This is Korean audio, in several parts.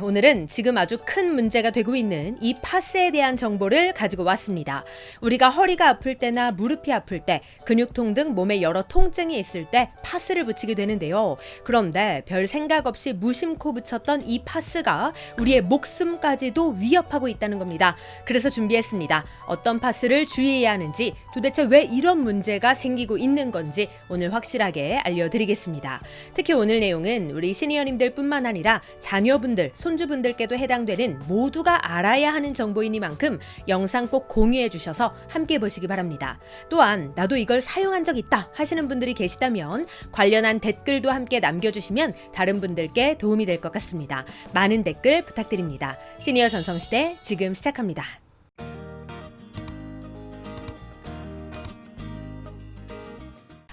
오늘은 지금 아주 큰 문제가 되고 있는 이 파스에 대한 정보를 가지고 왔습니다. 우리가 허리가 아플 때나 무릎이 아플 때, 근육통 등 몸에 여러 통증이 있을 때 파스를 붙이게 되는데요. 그런데 별 생각 없이 무심코 붙였던 이 파스가 우리의 목숨까지도 위협하고 있다는 겁니다. 그래서 준비했습니다. 어떤 파스를 주의해야 하는지, 도대체 왜 이런 문제가 생기고 있는 건지 오늘 확실하게 알려드리겠습니다. 특히 오늘 내용은 우리 시니어님들 뿐만 아니라 자녀분들, 손주분들께도 해당되는 모두가 알아야 하는 정보이니만큼 영상 꼭 공유해 주셔서 함께 보시기 바랍니다. 또한 나도 이걸 사용한 적 있다 하시는 분들이 계시다면 관련한 댓글도 함께 남겨주시면 다른 분들께 도움이 될 것 같습니다. 많은 댓글 부탁드립니다. 시니어 전성시대 지금 시작합니다.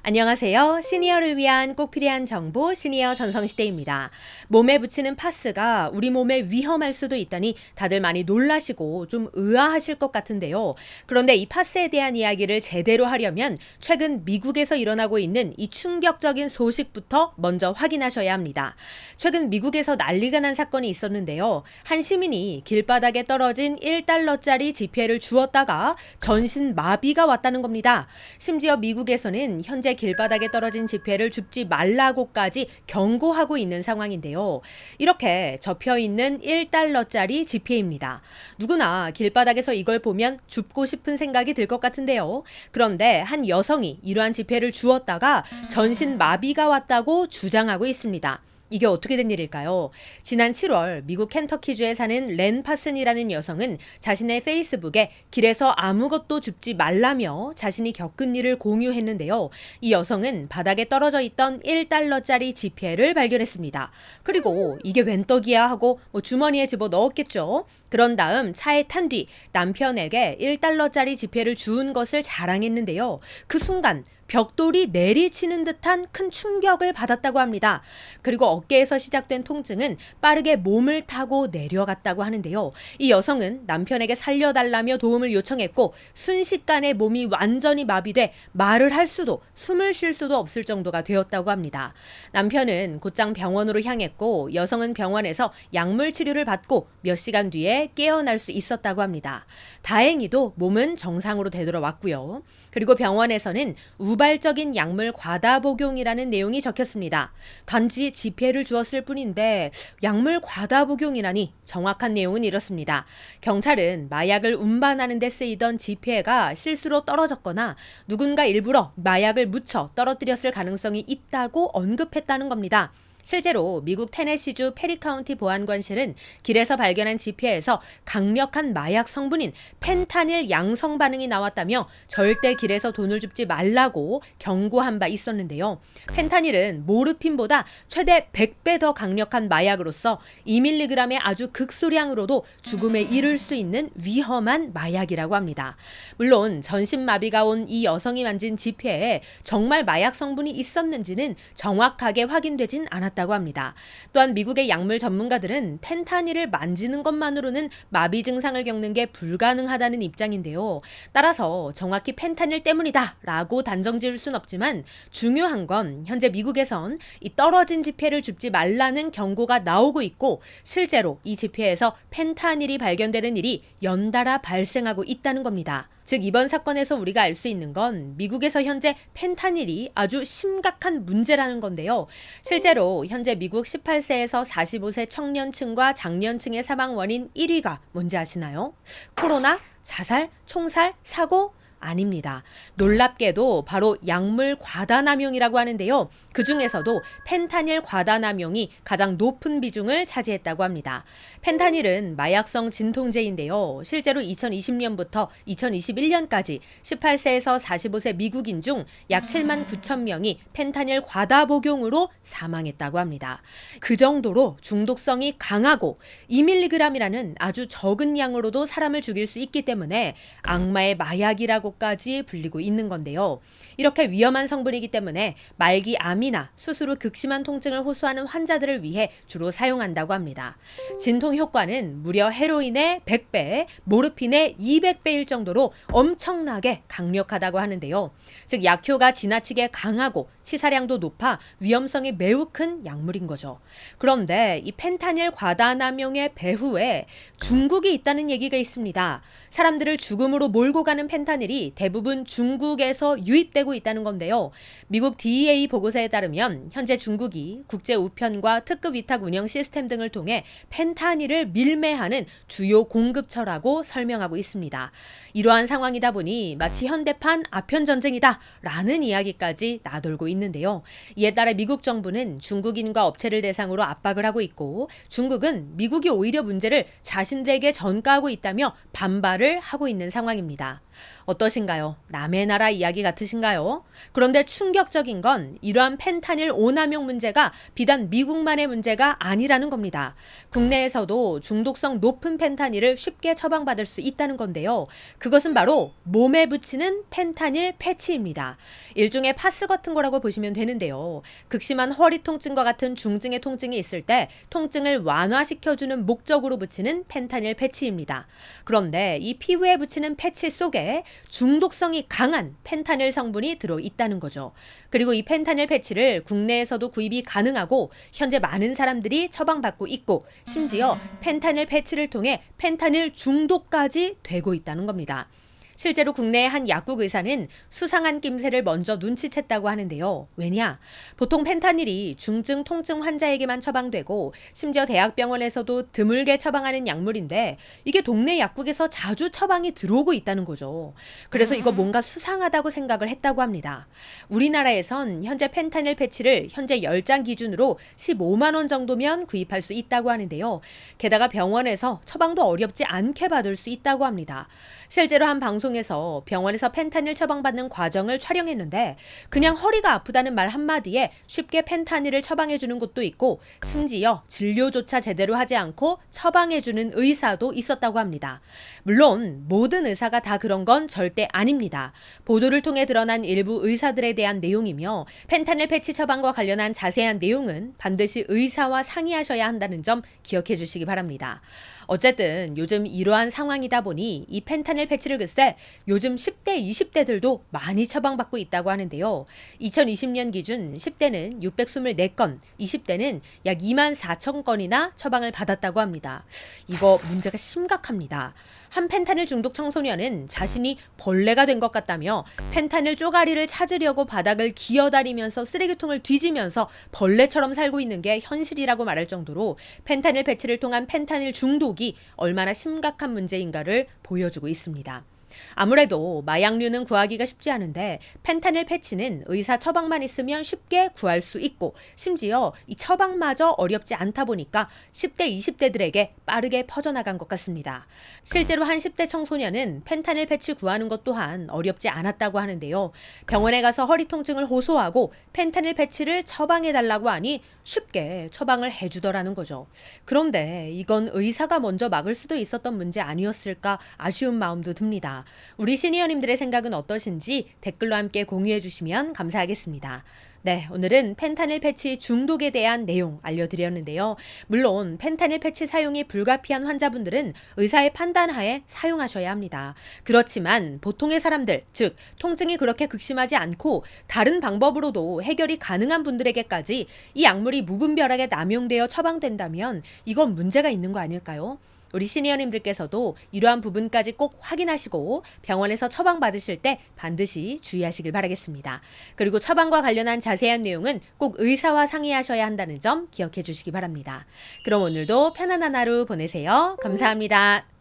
안녕하세요. 시니어를 위한 꼭 필요한 정보 시니어 전성시대입니다. 몸에 붙이는 파스가 우리 몸에 위험할 수도 있다니 다들 많이 놀라시고 좀 의아하실 것 같은데요. 그런데 이 파스에 대한 이야기를 제대로 하려면 최근 미국에서 일어나고 있는 이 충격적인 소식부터 먼저 확인하셔야 합니다. 최근 미국에서 난리가 난 사건이 있었는데요. 한 시민이 길바닥에 떨어진 1달러짜리 지폐를 주었다가 전신 마비가 왔다는 겁니다. 심지어 미국에서는 현재 길바닥에 떨어진 지폐를 줍지 말라고까지 경고하고 있는 상황인데요. 이렇게 접혀 있는 1달러짜리 지폐입니다. 누구나 길바닥에서 이걸 보면 줍고 싶은 생각이 들 것 같은데요. 그런데 한 여성이 이러한 지폐를 주었다가 전신 마비가 왔다고 주장하고 있습니다. 이게 어떻게 된 일일까요? 지난 7월 미국 켄터키주에 사는 렌 파슨이라는 여성은 자신의 페이스북에 길에서 아무것도 줍지 말라며 자신이 겪은 일을 공유했는데요. 이 여성은 바닥에 떨어져 있던 1달러짜리 지폐를 발견했습니다. 그리고 이게 웬 떡이야 하고 뭐 주머니에 집어 넣었겠죠. 그런 다음 차에 탄 뒤 남편에게 1달러짜리 지폐를 주운 것을 자랑했는데요. 그 순간 벽돌이 내리치는 듯한 큰 충격을 받았다고 합니다. 그리고 어깨에서 시작된 통증은 빠르게 몸을 타고 내려갔다고 하는데요. 이 여성은 남편에게 살려달라며 도움을 요청했고 순식간에 몸이 완전히 마비돼 말을 할 수도 숨을 쉴 수도 없을 정도가 되었다고 합니다. 남편은 곧장 병원으로 향했고 여성은 병원에서 약물 치료를 받고 몇 시간 뒤에 깨어날 수 있었다고 합니다. 다행히도 몸은 정상으로 되돌아왔고요. 그리고 병원에서는 우 발적인 약물 과다 복용이라는 내용이 적혔습니다. 단지 지폐를 주었을 뿐인데 약물 과다 복용이라니 정확한 내용은 이렇습니다. 경찰은 마약을 운반하는 데 쓰이던 지폐가 실수로 떨어졌거나 누군가 일부러 마약을 묻혀 떨어뜨렸을 가능성이 있다고 언급했다는 겁니다. 실제로 미국 테네시주 페리카운티 보안관실은 길에서 발견한 지폐에서 강력한 마약 성분인 펜타닐 양성 반응이 나왔다며 절대 길에서 돈을 줍지 말라고 경고한 바 있었는데요. 펜타닐은 모르핀보다 최대 100배 더 강력한 마약으로서 2mg의 아주 극소량으로도 죽음에 이를 수 있는 위험한 마약이라고 합니다. 물론 전신마비가 온 이 여성이 만진 지폐에 정말 마약 성분이 있었는지는 정확하게 확인되진 않았다 고 합니다. 또한 미국의 약물 전문가들은 펜타닐을 만지는 것만으로는 마비 증상을 겪는 게 불가능하다는 입장인데요. 따라서 정확히 펜타닐 때문이다 라고 단정 지을 순 없지만 중요한 건 현재 미국에선 이 떨어진 지폐를 줍지 말라는 경고가 나오고 있고 실제로 이 지폐에서 펜타닐이 발견되는 일이 연달아 발생하고 있다는 겁니다. 즉 이번 사건에서 우리가 알 수 있는 건 미국에서 현재 펜타닐이 아주 심각한 문제라는 건데요. 실제로 현재 미국 18세에서 45세 청년층과 장년층의 사망 원인 1위가 뭔지 아시나요? 코로나, 자살, 총살, 사고, 아닙니다. 놀랍게도 바로 약물 과다 남용이라고 하는데요. 그 중에서도 펜타닐 과다남용이 가장 높은 비중을 차지했다고 합니다. 펜타닐은 마약성 진통제인데요. 실제로 2020년부터 2021년까지 18세에서 45세 미국인 중 약 7만 9천 명이 펜타닐 과다 복용으로 사망했다고 합니다. 그 정도로 중독성이 강하고 2mg이라는 아주 적은 양으로도 사람을 죽일 수 있기 때문에 악마의 마약이라고 약으로까지 불리고 있는 건데요. 이렇게 위험한 성분이기 때문에 말기 암이 나 수술 후 극심한 통증을 호소하는 환자들을 위해 주로 사용한다고 합니다. 진통 효과는 무려 헤로인의 100배, 모르핀의 200배일 정도로 엄청나게 강력하다고 하는데요. 즉 약효가 지나치게 강하고 치사량도 높아 위험성이 매우 큰 약물인 거죠. 그런데 이 펜타닐 과다 남용의 배후에 중국이 있다는 얘기가 있습니다. 사람들을 죽음으로 몰고 가는 펜타닐이 대부분 중국에서 유입되고 있다는 건데요. 미국 DEA 보고서에 따르면 현재 중국이 국제 우편과 특급 위탁 운영 시스템 등을 통해 펜타닐을 밀매하는 주요 공급처라고 설명하고 있습니다. 이러한 상황이다 보니 마치 현대판 아편 전쟁이다라는 이야기까지 나돌고 있는데요. 이에 따라 미국 정부는 중국인과 업체를 대상으로 압박을 하고 있고 중국은 미국이 오히려 문제를 자신들에게 전가하고 있다며 반발을 하고 있는 상황입니다. 어떠신가요? 남의 나라 이야기 같으신가요? 그런데 충격적인 건 이러한 펜타닐 오남용 문제가 비단 미국만의 문제가 아니라는 겁니다. 국내에서도 중독성 높은 펜타닐을 쉽게 처방받을 수 있다는 건데요. 그것은 바로 몸에 붙이는 펜타닐 패치입니다. 일종의 파스 같은 거라고 보시면 되는데요. 극심한 허리 통증과 같은 중증의 통증이 있을 때 통증을 완화시켜주는 목적으로 붙이는 펜타닐 패치입니다. 그런데 이 피부에 붙이는 패치 속에 중독성이 강한 펜타닐 성분이 들어 있다는 거죠. 그리고 이 펜타닐 패치를 국내에서도 구입이 가능하고 현재 많은 사람들이 처방받고 있고 심지어 펜타닐 패치를 통해 펜타닐 중독까지 되고 있다는 겁니다. 실제로 국내의 한 약국 의사는 수상한 낌새를 먼저 눈치챘다고 하는데요. 왜냐? 보통 펜타닐이 중증 통증 환자에게만 처방되고 심지어 대학병원에서도 드물게 처방하는 약물인데 이게 동네 약국에서 자주 처방이 들어오고 있다는 거죠. 그래서 이거 뭔가 수상하다고 생각을 했다고 합니다. 우리나라에선 현재 펜타닐 패치를 현재 10장 기준으로 15만 원 정도면 구입할 수 있다고 하는데요. 게다가 병원에서 처방도 어렵지 않게 받을 수 있다고 합니다. 실제로 한 방송에서 병원에서 펜타닐 처방받는 과정을 촬영했는데 그냥 허리가 아프다는 말 한마디에 쉽게 펜타닐을 처방해주는 곳도 있고 심지어 진료조차 제대로 하지 않고 처방해주는 의사도 있었다고 합니다. 물론 모든 의사가 다 그런 건 절대 아닙니다. 보도를 통해 드러난 일부 의사들에 대한 내용이며 펜타닐 패치 처방과 관련한 자세한 내용은 반드시 의사와 상의하셔야 한다는 점 기억해 주시기 바랍니다. 어쨌든 요즘 이러한 상황이다 보니 이 펜타닐 패치를 글쎄 요즘 10대, 20대들도 많이 처방받고 있다고 하는데요. 2020년 기준 10대는 624건, 20대는 약 2만 4천 건이나 처방을 받았다고 합니다. 이거 문제가 심각합니다. 한 펜타닐 중독 청소년은 자신이 벌레가 된 것 같다며 펜타닐 쪼가리를 찾으려고 바닥을 기어다니면서 쓰레기통을 뒤지면서 벌레처럼 살고 있는 게 현실이라고 말할 정도로 펜타닐 배치를 통한 펜타닐 중독이 얼마나 심각한 문제인가를 보여주고 있습니다. 아무래도 마약류는 구하기가 쉽지 않은데 펜타닐 패치는 의사 처방만 있으면 쉽게 구할 수 있고 심지어 이 처방마저 어렵지 않다 보니까 10대, 20대들에게 빠르게 퍼져나간 것 같습니다. 실제로 한 10대 청소년은 펜타닐 패치 구하는 것 또한 어렵지 않았다고 하는데요. 병원에 가서 허리 통증을 호소하고 펜타닐 패치를 처방해 달라고 하니 쉽게 처방을 해주더라는 거죠. 그런데 이건 의사가 먼저 막을 수도 있었던 문제 아니었을까 아쉬운 마음도 듭니다. 우리 시니어님들의 생각은 어떠신지 댓글로 함께 공유해 주시면 감사하겠습니다. 네, 오늘은 펜타닐 패치 중독에 대한 내용 알려드렸는데요. 물론 펜타닐 패치 사용이 불가피한 환자분들은 의사의 판단하에 사용하셔야 합니다. 그렇지만 보통의 사람들, 즉 통증이 그렇게 극심하지 않고 다른 방법으로도 해결이 가능한 분들에게까지 이 약물이 무분별하게 남용되어 처방된다면 이건 문제가 있는 거 아닐까요? 우리 시니어님들께서도 이러한 부분까지 꼭 확인하시고 병원에서 처방받으실 때 반드시 주의하시길 바라겠습니다. 그리고 처방과 관련한 자세한 내용은 꼭 의사와 상의하셔야 한다는 점 기억해 주시기 바랍니다. 그럼 오늘도 편안한 하루 보내세요. 감사합니다.